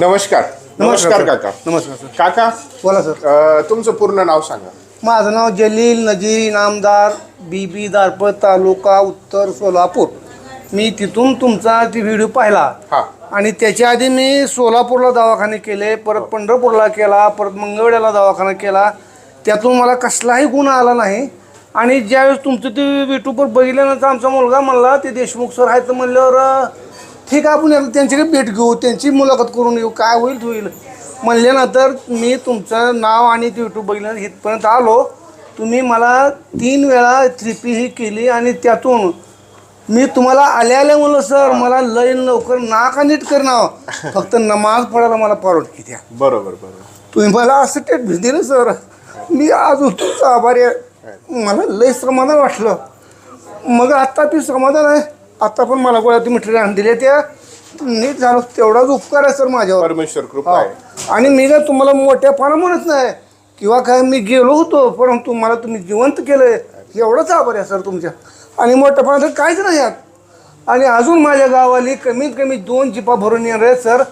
नमस्कार. नमस्कार. काका. नमस्कार सर. काका बोला सर. अ, तुमचं पूर्ण नाव सांगा. माझं नाव जलील नजीर इनामदार बीबी दारपत तालुका उत्तर सोलापूर. मी तिथून तुमचा ती व्हिडिओ पाहिला. हा. आणि त्याच्या आधी मी सोलापूरला दवाखाने केले परत पंढरपूरला केला परत मंगळवेड्याला दवाखाना केला. त्यातून मला कसलाही गुण आला नाही. आणि ज्यावेळेस तुमचं ते युट्यूबवर बघितल्यानंतर आमचा मुलगा म्हणला ते देशमुख सर आहेत तर म्हणल्यावर अं, ठीक आहे आपण एकदा त्यांच्याकडे भेट घेऊ त्यांची मुलाखत करून येऊ काय होईल होईल. म्हणल्यानंतर मी तुमचं नाव आणि ते यूट्यूब बघितल्यानंतर इथपर्यंत आलो. तुम्ही मला तीन वेळा थ्री पी ही केली आणि त्यातून मी तुम्हाला आल्या आल्या म्हणलं सर मला लय लवकर नाका नीट करणार फक्त नमाज पडायला मला परवडकी द्या. बरोबर बरोबर. तुम्ही मला असं टेट दिलं सर. मी अजून तुमचा आभारी आहे. मला लय समाधान वाटलं. मग आत्ता ती समाधान आहे. आत्ता पण मला गोळ्या तुम्ही ट्रेन दिल्या त्या. नीट झालं तेवढाच उपकार आहे सर माझ्यावर. परमेश्वर कृपा आहे. हा. आणि मी काय तुम्हाला मोठ्यापणा म्हणत नाही. किंवा काय मी गेलो होतो परंतु मला तुम्ही जिवंत केलंय. एवढंच आभार आहे सर तुमच्या. आणि मोठ्यापणा तर काहीच नाही यात. आणि अजून माझ्या गावाली कमीत कमी दोन जिपा भरून येणार आहेत सर.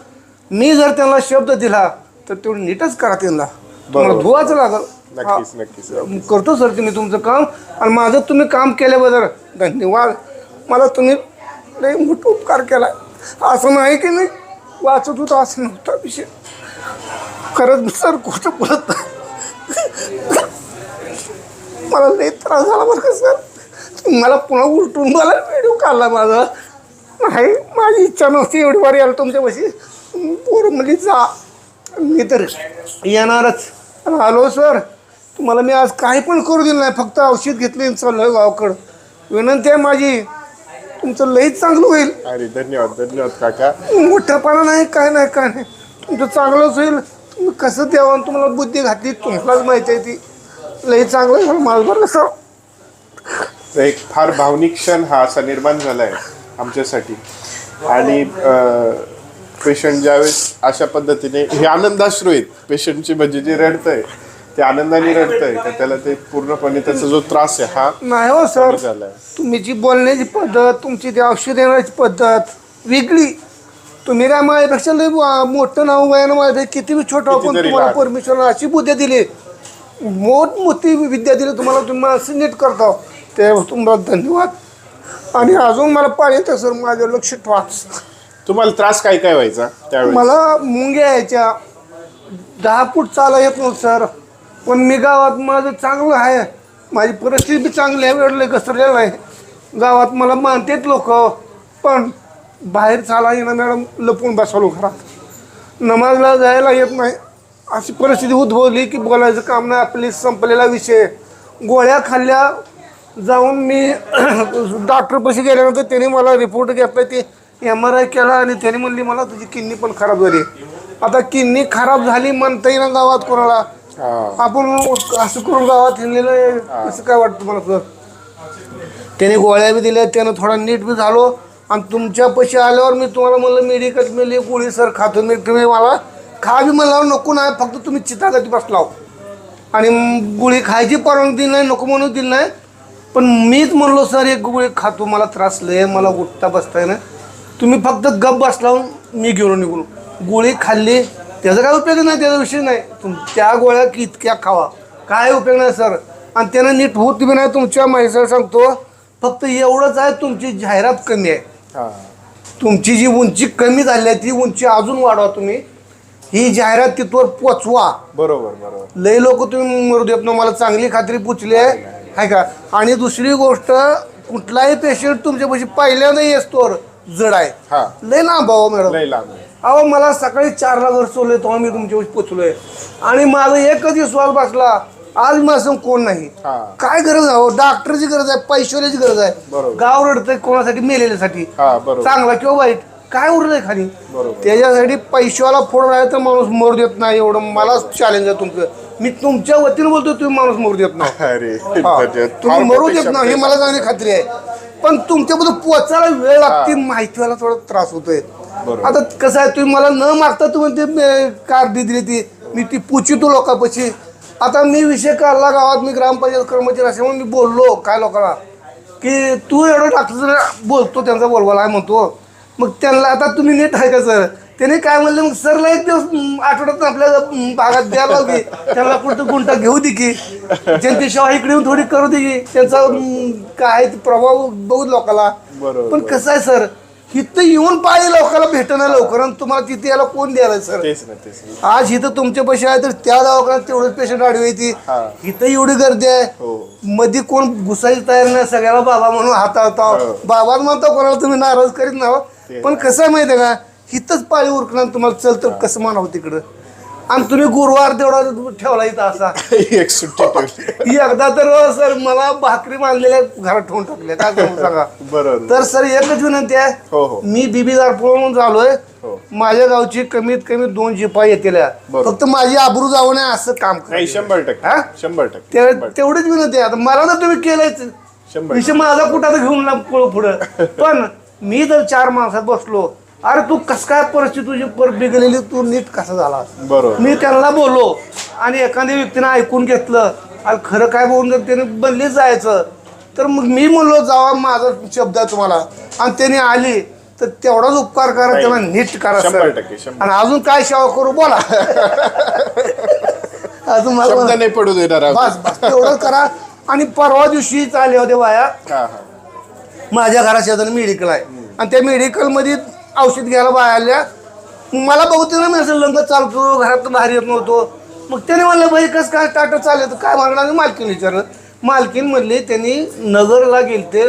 मी जर त्यांना शब्द दिला तर तेवढं नीटच करा त्यांना. तुम्हाला बरोबर. धुवाचं लागल. नक्कीच नक्कीच. करतो सर तुम्ही तुमचं काम. आणि माझं तुम्ही काम केल्याबद्दल धन्यवाद. मला तुम्ही लई मोठा उपकार केला असं नाही की मी वाचत होतो असं नव्हता विषय. खरंच सर कुठं बोलत मला लई त्रास झाला बरं का सर? मला पुन्हा उलटून मला व्हिडिओ काढला माझा. नाही माझी इच्छा नव्हती एवढी वारी आलं तुमच्यापाशी. पोरं म्हणजे जा. मी तर येणारच. हॅलो आलो सर. तुम्हाला मी आज काही पण करू दिलं नाही फक्त औषध घेतले चाललं गावकडं. विनंती आहे माझी. तुमचं लईच चांगलं होईल. अरे धन्यवाद धन्यवाद काका. मोठेपणा नाही काय नाही काय नाही. तुमचं चांगलंच होईल. तुम्ही कसं द्यावं तुम्हाला बुद्धी घातली तुम्हालाच माहिती आहे ती. लई चांगलं झालं माझं तर एक फार भावनिक क्षण हा असा निर्माण झालाय आमच्यासाठी. आणि पेशंट ज्यावेळेस अशा पद्धतीने हे आनंदाश्रू आहेत. पेशंटची म्हणजे जे रडतंय ते आनंदाने रडतंय तर त्याला ते पूर्णपणे त्याचा जो त्रास आहे हा नाही हो सर. झालाय. तुम्ही जी बोलण्याची पद्धत तुमची ती औषध देण्याची पद्धत वेगळी. तुम्ही काय माझ्यापेक्षा लय वा- मोठं नाव वयानं माझ्या किती बी छोटं पण कितीतरी तुम्हाला लहान. परमेश्वर अशी बुद्धी दिली. मोठ मोठी विद्या दिली तुम्हाला तुम्ही माणसं नीट करता. ते तुम्हाला धन्यवाद. आणि अजून मला पाहिजे सर माझं लक्ष ठेवाच. तुम्हाला त्रास काय काय व्हायचा त्यावेळेस? मला मुंग्या यायच्या. दहा फूट चाला येत नव्हतं सर. पण मी गावात माझं चांगलं आहे. माझी परिस्थिती बी चांगली आहे वेळ घसरलेलं आहे. गावात मला मानतेत लोक पण बाहेर चाला येणं मॅडम लपून बसवलो घरात. नमाजला जायला येत नाही. अशी परिस्थिती उद्भवली की बोलायचं काम नाही आपली संपलेला विषय. गोळ्या खाल्ल्या जाऊन मी डॉक्टरपाशी गेल्यानंतर त्याने मला रिपोर्ट घेतला ते एम आर आय केला आणि त्याने म्हणली मला तुझी किडनी पण खराब झाली. आता किडनी खराब झाली म्हणता येईना गावात कोणाला. आपण असं करून गावात हिंडलेलं आहे. असं काय वाटतं मला सर? त्याने गोळ्या बी दिल्या त्यानं थोडा नीट बी झालो. आणि तुमच्या पैसे आल्यावर मी तुम्हाला म्हणलं मेडिकल मिळली गोळी सर खातो. मी तुम्ही मला खा बी म्हणल्यावर नको नाही फक्त तुम्ही चितागती बसलाव. आणि म- गोळी खायची परवानगी दिली नाही नको म्हणून दिली नाही. पण मीच म्हणलो सर एक गोळी खातो मला त्रास लय मला उठता बसता येईना. तुम्ही फक्त गप बसला मी गेलो निघून. गोळी खाल्ली त्याचा काय उपयोग नाही त्याचा विषय नाही. तुम त्या गोळ्या इतक्या खावा. काय उपयोग नाही सर. आणि त्यानं नीट होत बी नाही तुमच्या माहिती सांगतो फक्त एवढंच आहे तुमची जाहिरात कमी आहे. हा. तुमची जी उंची कमी झाली आहे ती उंची अजून वाढवा तुम्ही. ही जाहिरात तिथवर पोचवा. बरोबर बरोबर. लय लोक तुम्ही मरू देत ना मला चांगली खात्री पुचली आहे. हाय का? आणि दुसरी गोष्ट कुठलाही पेशंट तुमच्यापाशी पहिल्यांदा येतोवर जड आहे. हा. लय ना भाऊ मॅडम. लय लांब आहे. अहो मला सकाळी चारला घर सोडले तेव्हा मी तुमच्यापाशी पोचलोय. आणि माझा एकच विश्वास बसला आज माझं कोण नाही? काय गरज आहे? हो? डॉक्टरची गरज आहे पैशाची गरज आहे. बरोबर. गाव रडतंय कोणासाठी? मेलेल्यासाठी. हा बरोबर. चांगला किंवा वाईट? काय उरलंय खाली? बरोबर. त्याच्यासाठी पैशावाला फोड राहिला तर माणूस मरू देत नाही एवढं. मला चॅलेंज आहे तुमचं. मी तुमच्या वतीने बोलतो तुम्ही माणूस मरू देत नाही. अरे हा. तुम्ही मरू देत नाही हे. मला चांगली खात्री आहे. पण तुमच्याबद्दल पोचायला वेळ लागते माहिती व्हायला थोडा त्रास होतोय. आता कसं आहे तुम्ही मला न मागता तुम्ही ते कार दिली ती. मी ती पुचितो लोकांपाशी. आता मी विषय काढला गावात मी ग्रामपंचायत कर्मचारी असल्यामुळे मी बोललो काय लोकांना. की तू एवढं डॉक्टर बोलतो त्यांचा बोलवाला म्हणतो. मग त्यांना आता तुम्ही नीट आहे का सर? त्याने काय म्हणले मग सरला एक दिवस आठवड्यात आपल्या भागात द्यायला की त्याला कुठं गुंटा घेऊ दे की. जनतेशिवाय इकडे येऊन थोडी करू दे की. त्यांचा काय प्रभाव बघू लोकाला बरोबर, पण कसं आहे सर? इथं येऊन पाहिजे लोकांना भेटणं लवकर. आणि तुम्हाला तिथे यायला कोण द्यायला सर? तेच ना तेच ना. आज इथं तुमचे पैसे आहे तर त्या दवाखान्यात तेवढेच पेशंट आडवी येते हा. इथं एवढी गर्दी आहे. हो. मध्ये कोण घुसायची तयार नाही सगळ्याला बाबा म्हणून हाताळता. हो. बाबाच म्हणतो कोणाला तुम्ही नाराज करीत ना ते पण कसं आहे माहिती आहे का? हिथंच पाळी उरकणार तुम्हाला चल तर कसं म्हणावं तिकडं? आणि तुम्ही गुरुवार तेवढा ठेवला इथं असा. एक सुट्टी ठेवली. एकदा तर सर मला भाकरी बांधलेल्या घरात ठेवून टाकल्या. काय करू सांगा? बरोबर. तर सर एकच विनंती हो, हो. आहे मी बीबी दारपूरहून झालोय हो. माझ्या गावची कमीत कमी दोन शिपाई येतील बरोबर. फक्त माझी आबरू जावं नाही असं काम करा. नाही शंभर टक्के. हा? शंभर टक्के. शंभर ते- टक्के. तेवढीच विनंती आहे. आता मला तर तुम्ही केलंच शंभर विषय माझा कुठं तर घेऊन पुढं पुढं. पण मी जर चार माणसात बसलो अरे तू कस काय परिस्थिती तुझी पर बिघडलेली? तू नीट कसा झाला? बरोबर. मी त्यांना बोललो आणि एखाद्या व्यक्तीने ऐकून घेतलं. आणि खरं काय बोलून जर त्याने बनलीच जायचं. तर मग मी म्हणलो जावा माझा शब्द आहे तुम्हाला. आणि त्याने आली. तर तेवढाच उपकार करा. त्यांना नीट करा शंभर सर. टक्के, शंभर. आणि अजून काय सेवा करू बोला. अजून शब्द मला नाही पडू देणार आहोत. बस बस. तेवढं करा. आणि परवा दिवशी आले होते हा हा. माझ्या घरा शेजारी मेडिकल आहे. आणि त्या मेडिकलमध्ये औषध घ्यायला बाया आल्या. मला बघते ना मी असं लंग चालतो घरात बाहेर येत नव्हतो. मग त्याने म्हणलं बाई कसं काय टाटा चालेल? काय मागणार मालकीन विचारलं. मालकीन म्हणले त्यांनी नगरला गेले ते